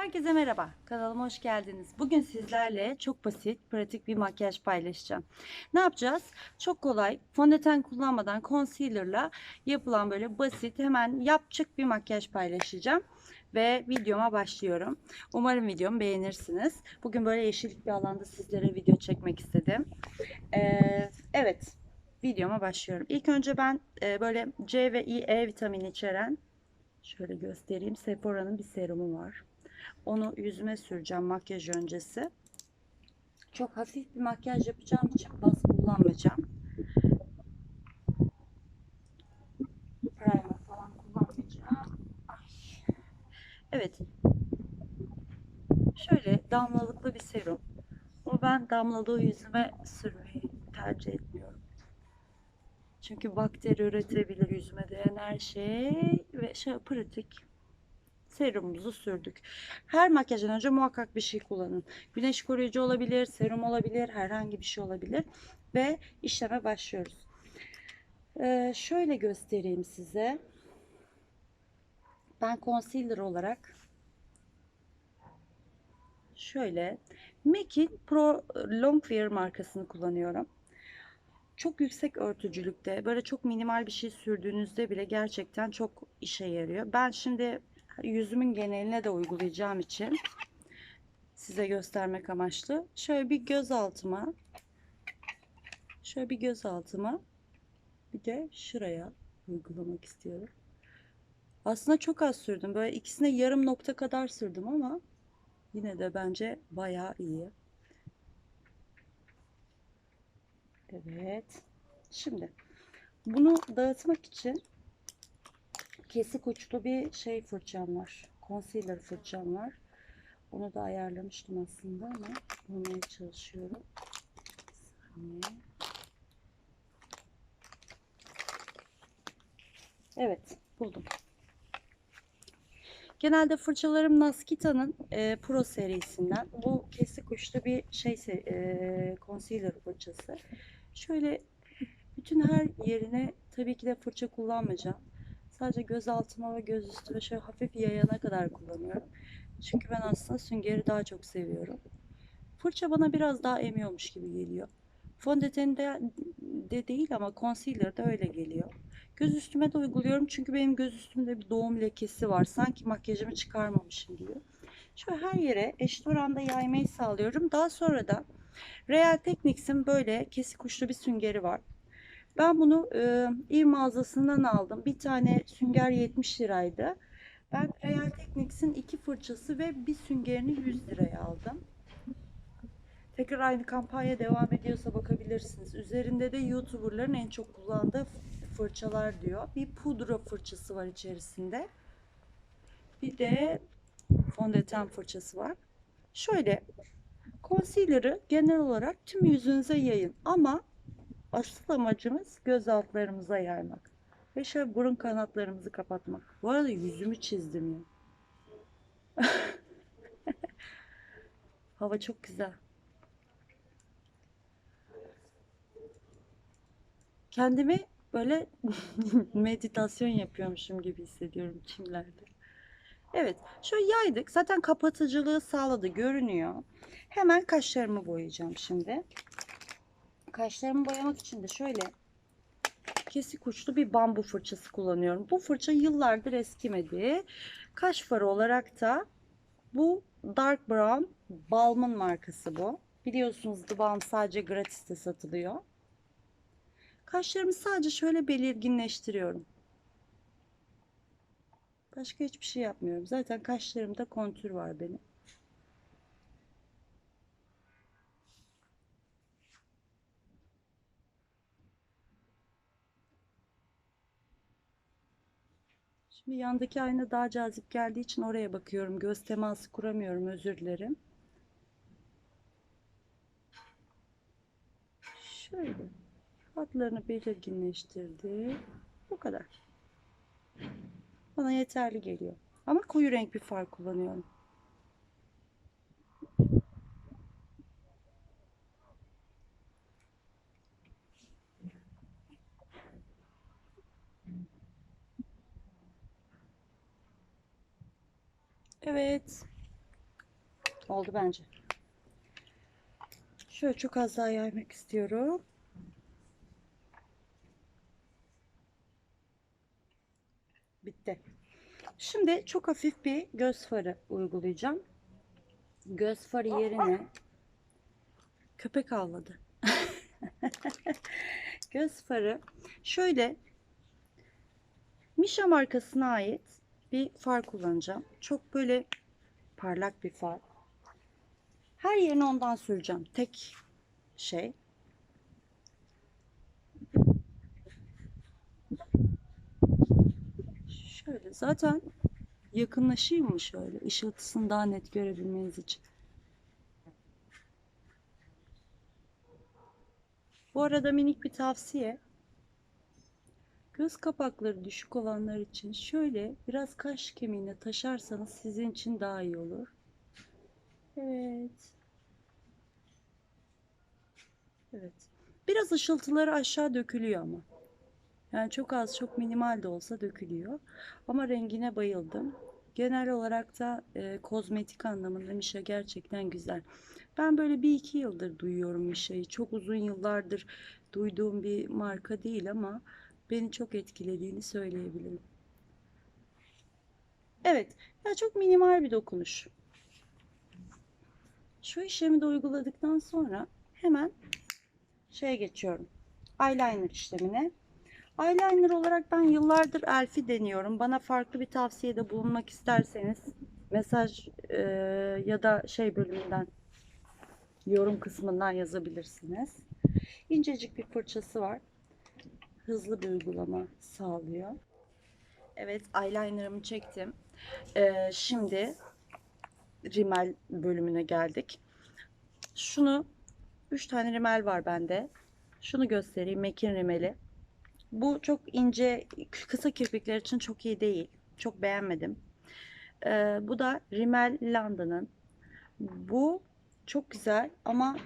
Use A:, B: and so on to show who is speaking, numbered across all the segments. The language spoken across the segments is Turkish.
A: Herkese merhaba. Kanalıma hoş geldiniz. Bugün sizlerle çok basit, pratik bir makyaj paylaşacağım. Ne yapacağız? Çok kolay, fondöten kullanmadan concealer'la yapılan böyle basit, hemen yapacak bir makyaj paylaşacağım. Ve videoma başlıyorum. Umarım videomu beğenirsiniz. Bugün böyle yeşillik bir alanda sizlere video çekmek istedim. Ee, evet, videoma başlıyorum. İlk önce ben e, böyle C ve E, vitamini içeren Şöyle göstereyim. Sephora'nın bir serumu var. Onu yüzüme süreceğim makyaj öncesi. Çok hafif bir makyaj yapacağım için baz kullanmayacağım. Primer falan kullanmayacağım. Ay. Evet. Şöyle damlalıklı bir serum. Ama ben damlalığı yüzüme sürmeyi tercih etmiyorum. Çünkü bakteri üretebilir yüzüme değen her şey ve şey pratik serumumuzu sürdük. Her makyajdan önce muhakkak bir şey kullanın. Güneş koruyucu olabilir, serum olabilir, herhangi bir şey olabilir ve işleme başlıyoruz. Ee, şöyle göstereyim size. Ben concealer olarak şöyle MAC'in Pro Longwear markasını kullanıyorum çok yüksek örtücülükte böyle çok minimal bir şey sürdüğünüzde bile gerçekten çok işe yarıyor. Ben şimdi yüzümün geneline de uygulayacağım için size göstermek amaçlı şöyle bir göz altıma şöyle bir göz altıma bir de şuraya uygulamak istiyorum. Aslında çok az sürdüm. Böyle ikisine yarım nokta kadar sürdüm ama yine de bence bayağı iyi. Evet. Şimdi bunu dağıtmak için kesik uçlu bir şey fırçam var. Concealer fırçam var. Onu da ayarlamıştım aslında ama bulmaya çalışıyorum. Evet, buldum. Genelde fırçalarım Naskita'nın e, Pro serisinden. Bu kesik uçlu bir şey e, concealer fırçası. Şöyle bütün her yerine tabii ki de fırça kullanmayacağım. Sadece göz altıma ve göz üstüme şöyle hafif yayana kadar kullanıyorum. Çünkü ben aslında süngeri daha çok seviyorum. Fırça bana biraz daha emiyormuş gibi geliyor. Fondötende de değil ama concealer de öyle geliyor. Göz üstüme de uyguluyorum çünkü benim göz üstümde bir doğum lekesi var. Sanki makyajımı çıkarmamışım gibi. Şöyle her yere eşit oranda yaymayı sağlıyorum. Daha sonra da Real Techniques'in böyle kesik uçlu bir süngeri var. Ben bunu e, İV mağazasından aldım. Bir tane sünger 70 liraydı. Ben Real Techniques'in iki fırçası ve bir süngerini 100 liraya aldım. Tekrar aynı kampanya devam ediyorsa bakabilirsiniz. Üzerinde de YouTuber'ların en çok kullandığı fırçalar diyor. Bir pudra fırçası var içerisinde. Bir de fondöten fırçası var. Şöyle concealer'ı genel olarak tüm yüzünüze yayın ama asıl amacımız göz altlarımıza yaymak. Ve şöyle burun kanatlarımızı kapatmak. Bu arada yüzümü çizdim ya. Hava çok güzel. Kendimi böyle meditasyon yapıyormuşum gibi hissediyorum çimlerde. Evet, şöyle yaydık. Zaten kapatıcılığı sağladı, görünüyor. Hemen kaşlarımı boyayacağım şimdi. Kaşlarımı boyamak için de şöyle kesik uçlu bir bambu fırçası kullanıyorum. Bu fırça yıllardır eskimedi. Kaş farı olarak da bu Dark Brown Balm'ın markası bu. Biliyorsunuz The Balm sadece gratiste satılıyor. Kaşlarımı sadece şöyle belirginleştiriyorum. Başka hiçbir şey yapmıyorum. Zaten kaşlarımda kontür var benim. Şimdi yandaki ayna daha cazip geldiği için oraya bakıyorum. Göz teması kuramıyorum. Özür dilerim. Şöyle. Hatlarını belirginleştirdi. Bu kadar. Bana yeterli geliyor. Ama koyu renk bir far kullanıyorum. Evet. Oldu bence. Şöyle çok az daha yaymak istiyorum. Bitti. Şimdi çok hafif bir göz farı uygulayacağım. Göz farı yerine köpek avladı. göz farı şöyle Misha markasına ait bir far kullanacağım. Çok böyle parlak bir far. Her yerine ondan süreceğim. Tek şey. Şöyle zaten yakınlaşayım mı şöyle ışıltısını daha net görebilmeniz için. Bu arada minik bir tavsiye. Göz kapakları düşük olanlar için şöyle biraz kaş kemiğine taşarsanız sizin için daha iyi olur. Evet. Evet. Biraz ışıltıları aşağı dökülüyor ama. Yani çok az, çok minimal de olsa dökülüyor. Ama rengine bayıldım. Genel olarak da e, kozmetik anlamında Mişa gerçekten güzel. Ben böyle bir iki yıldır duyuyorum Mişa'yı. Çok uzun yıllardır duyduğum bir marka değil ama beni çok etkilediğini söyleyebilirim. Evet, ya çok minimal bir dokunuş. Şu işlemi de uyguladıktan sonra hemen şeye geçiyorum. Eyeliner işlemine. Eyeliner olarak ben yıllardır Elf'i deniyorum. Bana farklı bir tavsiyede bulunmak isterseniz mesaj e, ya da şey bölümünden yorum kısmından yazabilirsiniz. İncecik bir fırçası var. Hızlı bir uygulama sağlıyor. Evet eyelinerımı çektim. E, şimdi rimel bölümüne geldik. Şunu 3 tane rimel var bende. Şunu göstereyim. Mekin rimeli. Bu çok ince, kısa kirpikler için çok iyi değil. Çok beğenmedim. Ee, bu da Rimmel London'ın. Bu çok güzel ama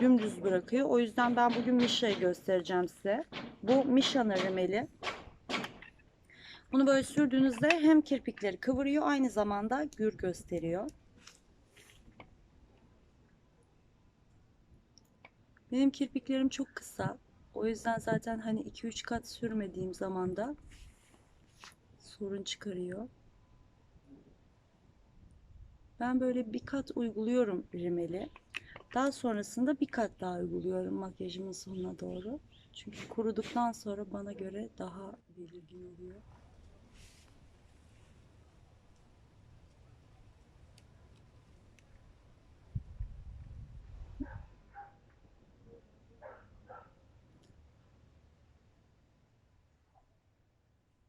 A: dümdüz bırakıyor. O yüzden ben bugün Misha'yı göstereceğim size. Bu Misha'nın rimeli. Bunu böyle sürdüğünüzde hem kirpikleri kıvırıyor aynı zamanda gür gösteriyor. Benim kirpiklerim çok kısa. O yüzden zaten hani 2-3 kat sürmediğim zaman da sorun çıkarıyor. Ben böyle bir kat uyguluyorum rimeli. Daha sonrasında bir kat daha uyguluyorum makyajımın sonuna doğru. Çünkü kuruduktan sonra bana göre daha belirgin oluyor.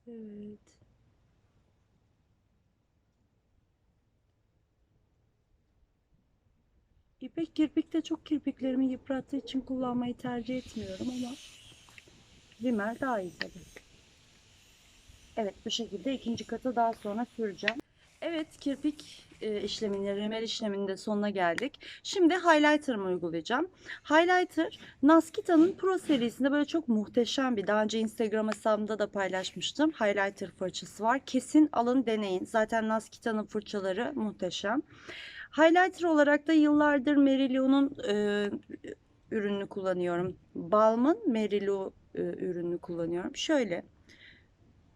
A: Evet. İpek kirpikte çok kirpiklerimi yıprattığı için kullanmayı tercih etmiyorum ama rimel daha iyi tabii. Evet bu şekilde ikinci katı daha sonra süreceğim. Evet kirpik e, işlemini, rimel işleminin de sonuna geldik. Şimdi highlighter'ımı uygulayacağım. Highlighter Naskita'nın Pro serisinde böyle çok muhteşem bir daha önce Instagram hesabımda da paylaşmıştım. Highlighter fırçası var. Kesin alın deneyin. Zaten Naskita'nın fırçaları muhteşem. Highlighter olarak da yıllardır Merilu'nun e, ürününü kullanıyorum. Balm'ın Merilu e, ürününü kullanıyorum. Şöyle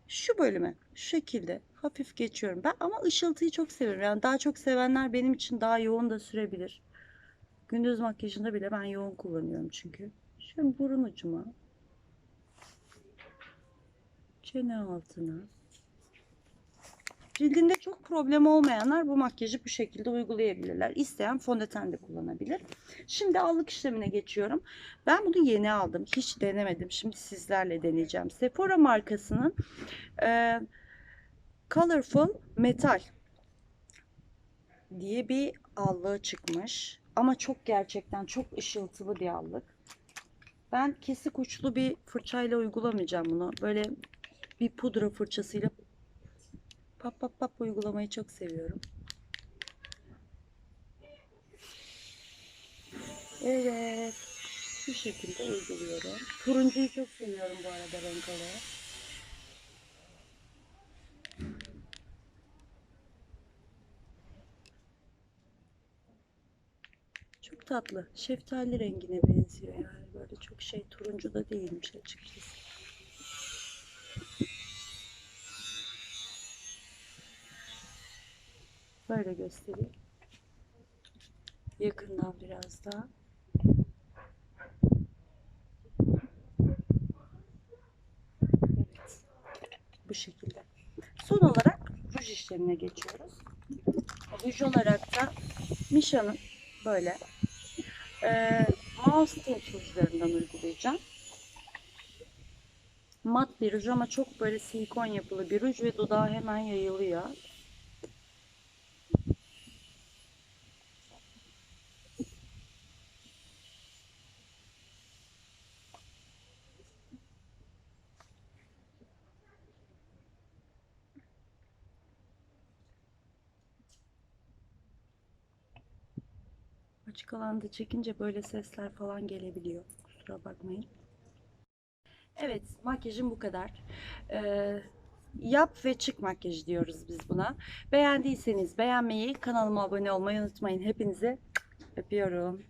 A: şu bölüme şu şekilde hafif geçiyorum ben ama ışıltıyı çok seviyorum. Yani daha çok sevenler benim için daha yoğun da sürebilir. Gündüz makyajında bile ben yoğun kullanıyorum çünkü. Şöyle burun ucuma. Çene altına. Cildinde çok problem olmayanlar bu makyajı bu şekilde uygulayabilirler. İsteyen fondöten de kullanabilir. Şimdi allık işlemine geçiyorum. Ben bunu yeni aldım. Hiç denemedim. Şimdi sizlerle deneyeceğim. Sephora markasının e, Colorful Metal diye bir allığı çıkmış. Ama çok gerçekten çok ışıltılı bir allık. Ben kesik uçlu bir fırçayla uygulamayacağım bunu. Böyle bir pudra fırçasıyla pap pap pap uygulamayı çok seviyorum. Evet. Bu şekilde uyguluyorum. Turuncuyu çok seviyorum bu arada renk olarak. Çok tatlı. Şeftali rengine benziyor yani. Böyle çok şey turuncu da değilmiş açıkçası. Böyle göstereyim. Yakından biraz daha. Evet. Bu şekilde. Son olarak ruj işlemine geçiyoruz. Ruj olarak da Misha'nın böyle e, mouse rujlarından uygulayacağım. Mat bir ruj ama çok böyle silikon yapılı bir ruj ve dudağa hemen yayılıyor. Açık alanda çekince böyle sesler falan gelebiliyor. Kusura bakmayın. Evet, makyajım bu kadar. Ee, yap ve çık makyajı diyoruz biz buna. Beğendiyseniz beğenmeyi, kanalıma abone olmayı unutmayın. Hepinizi öpüyorum.